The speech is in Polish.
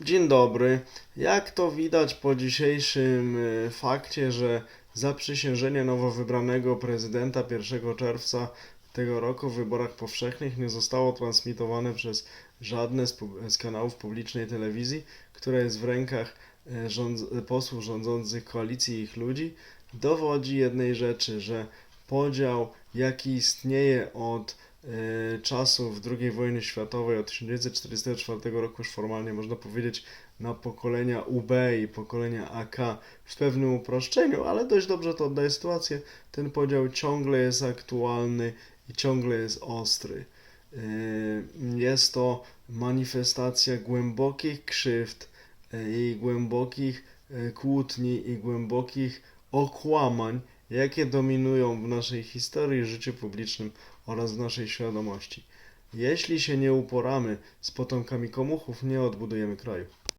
Dzień dobry. Jak to widać po dzisiejszym y, fakcie, że zaprzysiężenie nowo wybranego prezydenta 1 czerwca tego roku w wyborach powszechnych nie zostało transmitowane przez żadne z, z kanałów publicznej telewizji, która jest w rękach y, rządz- posłów rządzących koalicji i ich ludzi, dowodzi jednej rzeczy, że podział, jaki istnieje od e, czasów II wojny światowej, od 1944 roku już formalnie można powiedzieć na pokolenia UB i pokolenia AK w pewnym uproszczeniu, ale dość dobrze to oddaje sytuację. Ten podział ciągle jest aktualny i ciągle jest ostry. E, Jest to manifestacja głębokich krzywd e, i głębokich kłótni i głębokich okłamań, jakie dominują w naszej historii, życiu publicznym oraz w naszej świadomości. Jeśli się nie uporamy z potomkami komuchów, nie odbudujemy kraju.